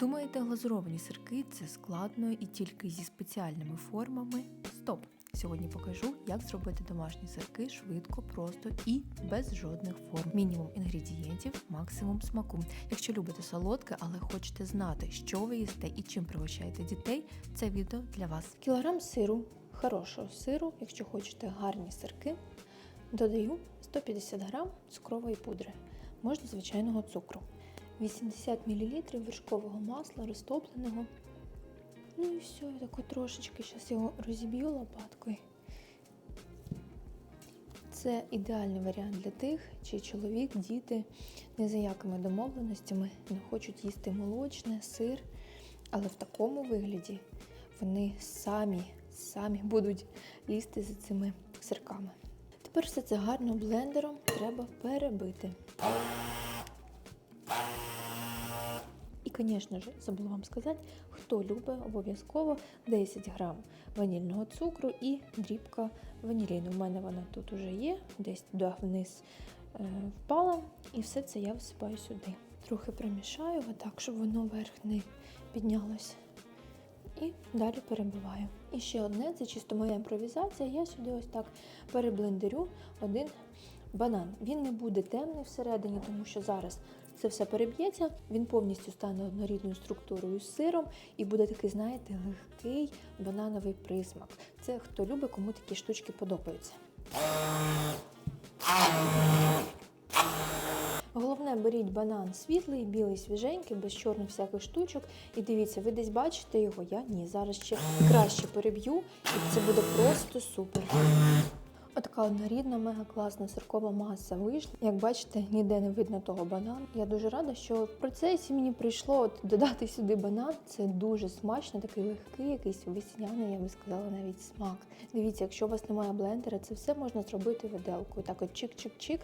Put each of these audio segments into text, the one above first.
Думаєте, глазуровані сирки це складно і тільки зі спеціальними формами? Стоп! Сьогодні покажу, як зробити домашні сирки швидко, просто і без жодних форм. Мінімум інгредієнтів, максимум смаку. Якщо любите солодке, але хочете знати, що ви їсте і чим пригощаєте дітей, це відео для вас. Кілограм сиру, хорошого сиру, якщо хочете гарні сирки, додаю 150 грам цукрової пудри, можна звичайного цукру, 80 мл вершкового масла розтопленого. Ну і все, я тако трошечки зараз його розіб'ю лопаткою. Це ідеальний варіант для тих, чий чоловік, діти ні за якими домовленостями не хочуть їсти молочне, сир, але в такому вигляді вони самі, самі будуть їсти за цими сирками. Тепер все це гарно блендером треба перебити. Звісно ж, забула вам сказати, хто любить обов'язково 10 грам ванільного цукру і дрібка ваніліну. У мене вона тут вже є, десь туди вниз е, впала. І все це я висипаю сюди. Трохи примішаю отак, щоб воно вверх не піднялося. І далі перебиваю. І ще одне, це чисто моя імпровізація. Я сюди ось так переблендерю один банан. Він не буде темний всередині, тому що зараз це все переб'ється, він повністю стане однорідною структурою з сиром і буде такий, знаєте, легкий банановий присмак. Це хто любить, кому такі штучки подобаються. Головне, беріть банан світлий, білий, свіженький, без чорних всяких штучок. І дивіться, ви десь бачите його, я ні. Зараз ще краще переб'ю, і це буде просто супер. Отака однорідна, мега класна сиркова маса вийшла. Як бачите, ніде не видно того банану. Я дуже рада, що в процесі мені прийшло от додати сюди банан. Це дуже смачно, такий легкий, якийсь весняний, я би сказала, навіть смак. Дивіться, якщо у вас немає блендера, це все можна зробити виделкою. Так, от чик-чик-чик,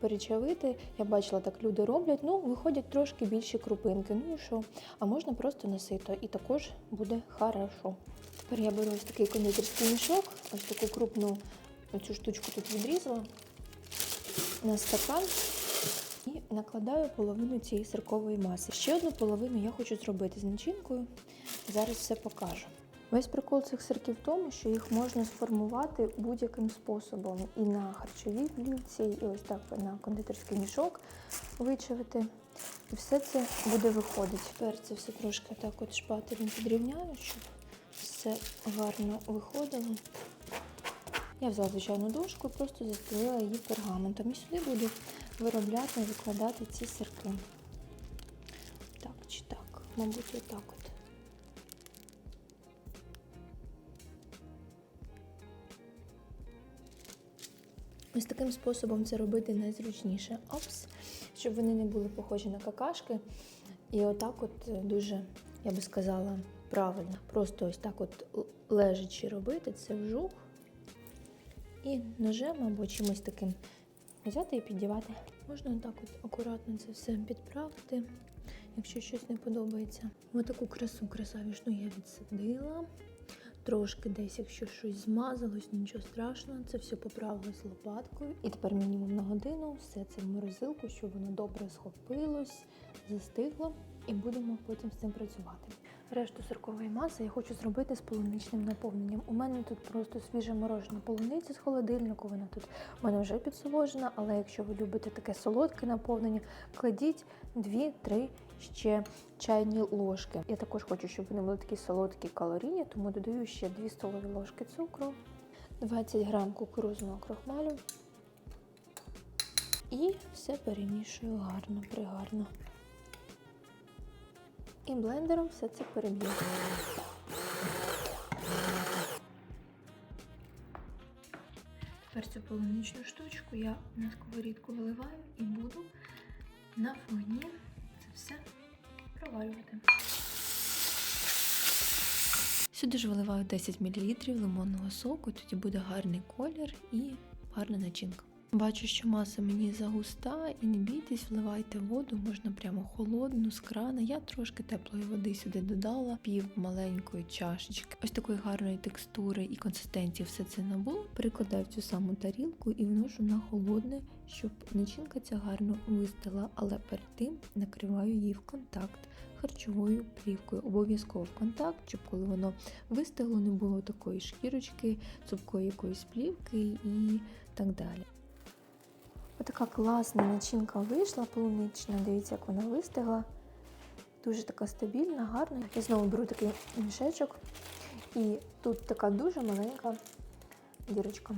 перечавити. Я бачила, так люди роблять. Ну, виходять трошки більші крупинки. Ну і що? А можна просто насито, і також буде хорошо. Тепер я беру ось такий кондитерський мішок, ось таку крупну. Оцю штучку тут відрізала на стакан і накладаю половину цієї сиркової маси. Ще одну половину я хочу зробити з начинкою. Зараз все покажу. Весь прикол цих сирків в тому, що їх можна сформувати будь-яким способом. І на харчовій плівці, і ось так на кондитерський мішок вичавити. І все це буде виходити. Тепер це все трошки так от шпателем підрівняю, щоб все гарно виходило. Я взяла звичайну дошку і просто застелила її пергаментом. І сюди буду виробляти, викладати ці сирки. Так чи так, мабуть, отак от. Ось таким способом це робити найзручніше. Опс, щоб вони не були похожі на какашки. І отак от дуже, я би сказала, правильно. Просто ось так от лежачи робити, це вжух. І ножем або чимось таким взяти і піддівати. Можна так от акуратно це все підправити, якщо щось не подобається. Ось таку красу красавішну я відсадила. Трошки десь, якщо щось змазалось, нічого страшного, це все поправилось лопаткою. І тепер мінімум на годину все це в морозилку, щоб воно добре схопилось, застигло, і будемо потім з цим працювати. Решту сиркової маси я хочу зробити з полуничним наповненням. У мене тут просто свіжа морожена полуниця з холодильнику. Вона тут у мене вже підсоложена, але якщо ви любите таке солодке наповнення, кладіть 2-3 ще чайні ложки. Я також хочу, щоб вони були такі солодкі калорійні, тому додаю ще 2 столові ложки цукру, 20 грам кукурузного крохмалю. І все перемішую гарно, пригарно. І блендером все це переб'ю. Тепер цю полуничну штучку я на сковорідку виливаю і буду на вогні це все проварювати. Сюди ж виливаю 10 мл лимонного соку, тоді буде гарний колір і гарна начинка. Бачу, що маса мені загуста, і не бійтесь, вливайте воду, можна прямо холодну з крана. Я трошки теплої води сюди додала, пів маленької чашечки. Ось такої гарної текстури і консистенції все це набуло. Перекладаю в цю саму тарілку і вношу на холодне, щоб начинка ця гарно вистила, але перед тим накриваю її в контакт. харчовою плівкою. Обов'язково в контакт, щоб коли воно вистигло, не було такої шкірочки, цупкої якоїсь плівки і так далі. Отака класна начинка вийшла, полунична. Дивіться, як вона вистигла. Дуже така стабільна, гарна. Я знову беру такий мішечок. І тут така дуже маленька дірочка.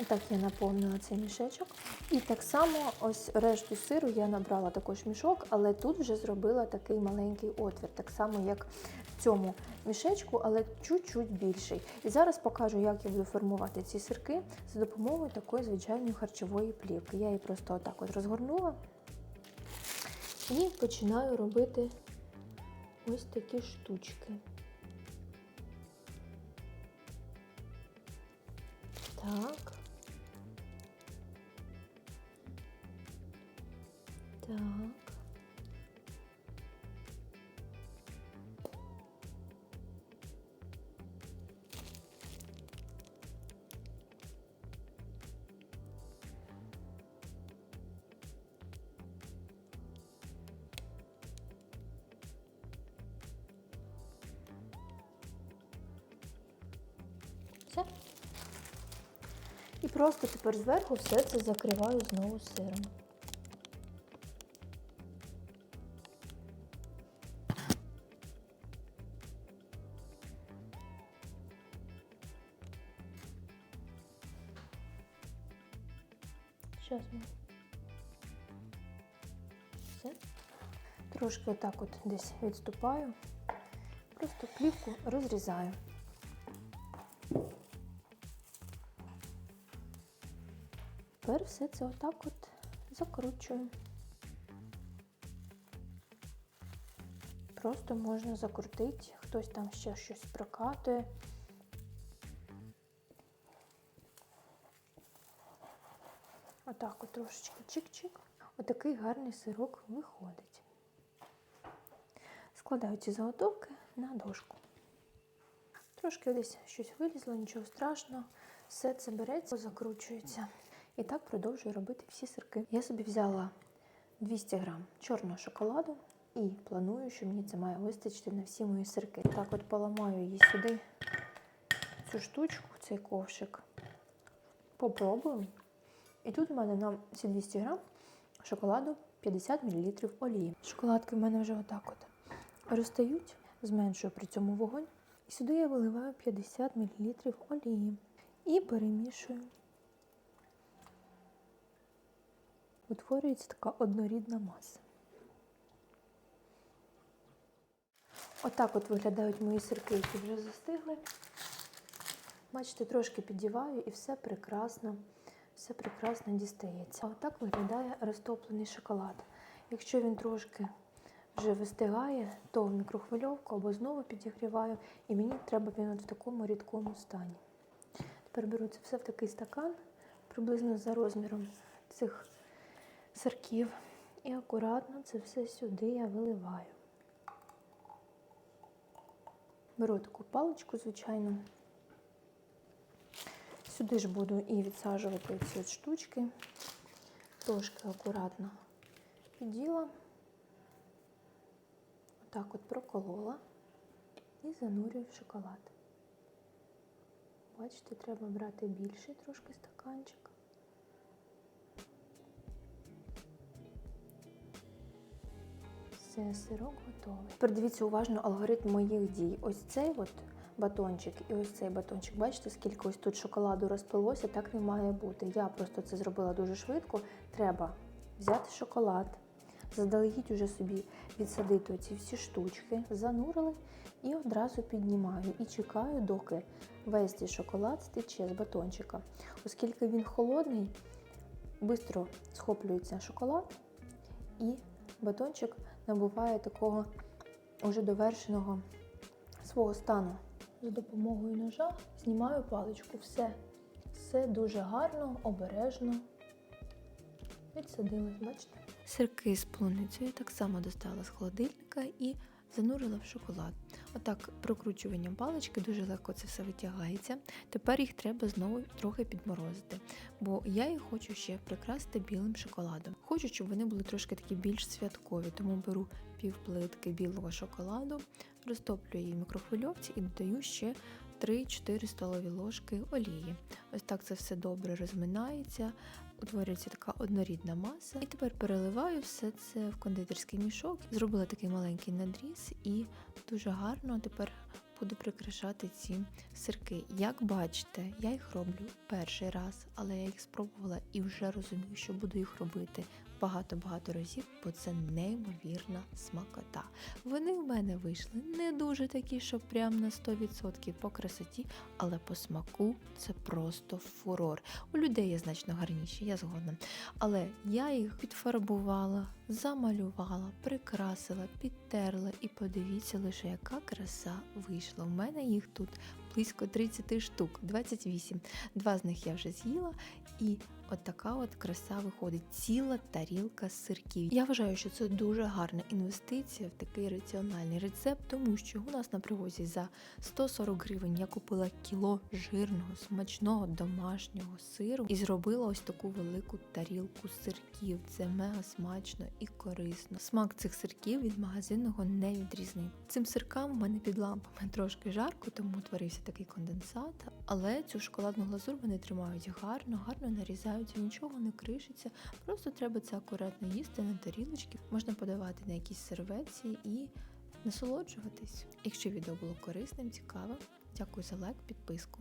Отак я наповнила цей мішечок. І так само ось решту сиру я набрала також мішок, але тут вже зробила такий маленький отвір, так само як в цьому мішечку, але чуть-чуть більший. І зараз покажу, як я буду формувати ці сирки за допомогою такої звичайної харчової плівки. Я її просто отак от розгорнула і починаю робити ось такі штучки. Так. Так. Все. І просто тепер зверху все це закриваю знову сиром. Зараз ми. Все. Трошки отак от десь відступаю. Просто плівку розрізаю. Тепер все це отак от закручую. Просто можна закрутити, хтось там ще щось прокатує. Отак от трошечки чик-чик. Отакий гарний сирок виходить. Складаю ці заготовки на дошку. Трошки десь щось вилізло, нічого страшного. Все це береться, закручується. І так продовжую робити всі сирки. Я собі взяла 200 грам чорного шоколаду і планую, що мені це має вистачити на всі мої сирки. Так от поламаю її сюди, цю штучку, цей ковшик. Попробую. І тут в мене на ці 200 грам шоколаду 50 мл олії. Шоколадки в мене вже отак от розстають, зменшую при цьому вогонь. І сюди я виливаю 50 мл олії і перемішую. Утворюється така однорідна маса. Отак от виглядають мої сирки, які вже застигли. Бачите, трошки піддіваю і все прекрасно, все прекрасно дістається. Отак виглядає розтоплений шоколад. Якщо він трошки вже вистигає, то в мікрохвильовку або знову підігріваю, і мені треба він от в такому рідкому стані. Тепер беру це все в такий стакан, приблизно за розміром цих сирків. І акуратно це все сюди я виливаю. Беру таку паличку, звичайно. Сюди ж буду і відсаджувати ці от штучки. Трошки акуратно піділа. Отак от проколола і занурюю в шоколад. Бачите, треба брати більший трошки стаканчик. Все, сирок готовий. Тепер дивіться уважно алгоритм моїх дій. Ось цей от батончик і ось цей батончик. Бачите, скільки ось тут шоколаду розпилося, так не має бути. Я просто це зробила дуже швидко. Треба взяти шоколад, заздалегідь уже собі відсадити оці всі штучки, занурили і одразу піднімаю. І чекаю, доки весь цей шоколад стече з батончика. Оскільки він холодний, швидко схоплюється шоколад і батончик набуває такого уже довершеного свого стану. За допомогою ножа знімаю паличку. Все. Все дуже гарно, обережно. Відсадилось, бачите? Сирки з полуницею так само достала з холодильника і занурила в шоколад. Отак прокручуванням палички дуже легко це все витягається. Тепер їх треба знову трохи підморозити, бо я їх хочу ще прикрасити білим шоколадом. Хочу, щоб вони були трошки такі більш святкові, тому беру півплитки білого шоколаду, розтоплюю її в мікрохвильовці і додаю ще 3-4 столові ложки олії. Ось так це все добре розминається, утворюється така однорідна маса. І тепер переливаю все це в кондитерський мішок. Зробила такий маленький надріз і дуже гарно тепер буду прикрашати ці сирки. Як бачите, я їх роблю перший раз, але я їх спробувала і вже розумію, що буду їх робити багато-багато разів, бо це неймовірна смакота. Вони в мене вийшли не дуже такі, що прям на 100% по красоті, але по смаку це просто фурор. У людей є значно гарніші, я згодна. Але я їх підфарбувала, замалювала, прикрасила, підтерла і подивіться лише, яка краса вийшла. У мене їх тут близько 30 штук, 28. Два з них я вже з'їла, і от така от краса виходить. Ціла тарілка сирків. Я вважаю, що це дуже гарна інвестиція в такий раціональний рецепт, тому що у нас на привозі за 140 гривень я купила кіло жирного, смачного домашнього сиру і зробила ось таку велику тарілку сирків. Це мега смачно і корисно. Смак цих сирків від магазинного не відрізний. Цим сиркам в мене під лампами трошки жарко, тому утворився такий конденсат. Але цю шоколадну глазур вони тримають гарно, гарно нарізаються, нічого не кришиться. Просто треба це акуратно їсти на тарілочки. Можна подавати на якісь серветці і насолоджуватись. Якщо відео було корисним, цікавим, дякую за лайк, підписку.